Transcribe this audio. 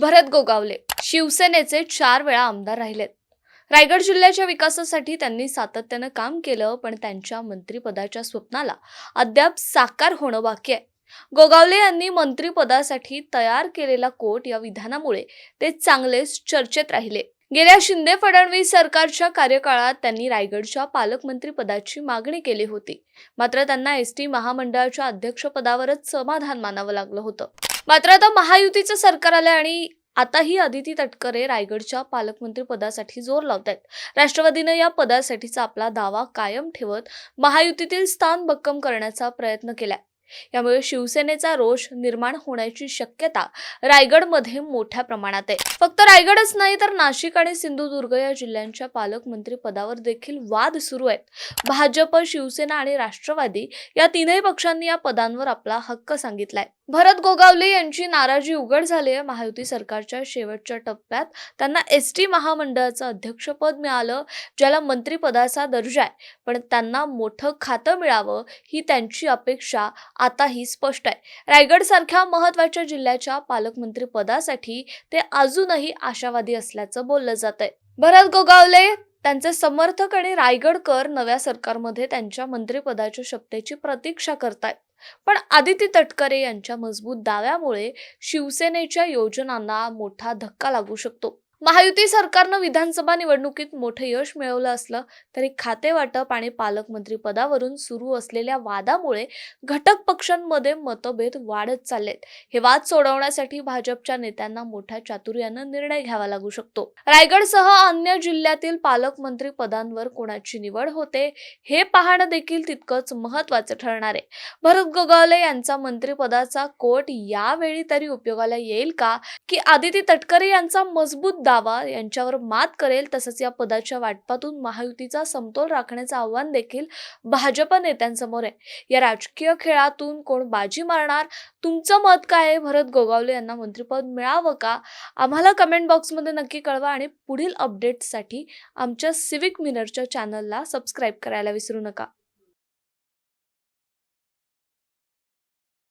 भरत गोगावले. शिवसेनेचे चार वेळा आमदार राहिलेत. रायगड जिल्ह्याच्या विकासासाठी त्यांनी सातत्यानं काम केलं पण त्यांच्या मंत्रिपदाच्या स्वप्नाला अद्याप साकार होणं बाकी आहे. गोगावले यांनी मंत्रिपदासाठी तयार केलेला कोट या विधानामुळे ते चांगलेच चर्चेत राहिले. गेल्या शिंदे फडणवीस सरकारच्या कार्यकाळात त्यांनी रायगडच्या पालकमंत्रीपदाची मागणी केली होती. मात्र त्यांना एस टी महामंडळाच्या अध्यक्षपदावरच समाधान मानावं लागलं होतं. मात्र आता महायुतीचं सरकार आलंय आणि आताही आदिती तटकरे रायगडच्या पालकमंत्री पदासाठी जोर लावत आहेत राष्ट्रवादीनं या पदासाठीचा आपला दावा कायम ठेवत महायुतीतील स्थान भक्कम करण्याचा प्रयत्न केलाय. यामुळे शिवसेनेचा रोष निर्माण होण्याची शक्यता रायगडमध्ये मोठ्या प्रमाणात आहे. फक्त रायगडच नाही तर नाशिक आणि सिंधुदुर्ग या जिल्ह्यांच्या पालकमंत्री पदावर देखील वाद सुरू आहेत. भाजप शिवसेना आणि राष्ट्रवादी या तीनही पक्षांनी या पदांवर आपला हक्क सांगितलाय. भरत गोगावले यांची नाराजी उघड झाली आहे. महायुती सरकारच्या शेवटच्या टप्प्यात त्यांना एस टी महामंडळाचं अध्यक्षपद मिळालं ज्याला मंत्रिपदाचा दर्जा आहे. पण त्यांना मोठं खातं मिळावं ही त्यांची अपेक्षा आताही स्पष्ट आहे. रायगड सारख्या महत्त्वाच्या जिल्ह्याच्या पालकमंत्री पदासाठी ते अजूनही आशावादी असल्याचं बोललं जात आहे भरत गोगावले त्यांचे समर्थक आणि रायगडकर नव्या सरकारमध्ये त्यांच्या मंत्रिपदाच्या शपथेची प्रतीक्षा करतायत. पण आदिती तटकरे यांच्या मजबूत दाव्यामुळे शिवसेनेच्या योजनांना मोठा धक्का लागू शकतो. महायुती सरकारनं विधानसभा निवडणुकीत मोठं यश मिळवलं असलं तरी खाते वाटप आणि पालकमंत्री पदावरून सुरू असलेल्या वादामुळे घटक पक्षांमध्ये मतभेद वाढत चाललेत. हे वाद सोडवण्यासाठी भाजपच्या नेत्यांना मोठ्या चातुर्यानं निर्णय घ्यावा लागू शकतो. रायगडसह अन्य जिल्ह्यातील पालकमंत्री पदांवर कोणाची निवड होते हे पाहणं देखील तितकंच महत्वाचं ठरणार आहे. भरत गोगावले यांचा मंत्रिपदाचा कोट यावेळी तरी उपयोगाला येईल का? की आदिती तटकरे यांचा मजबूत दावा यांच्यावर मात करेल तसंच या पदाच्या वाटपातून महायुतीचा समतोल राखण्याचं आव्हान देखील भाजप नेत्यांसमोर आहे. या राजकीय खेळातून कोण बाजी मारणार तुमचं मत काय आहे? भरत गोगावले यांना मंत्रिपद मिळावं का? आम्हाला कमेंट बॉक्समध्ये नक्की कळवा आणि पुढील अपडेट्ससाठी आमच्या सिविक मिनरच्या चॅनलला सबस्क्राईब करायला विसरू नका.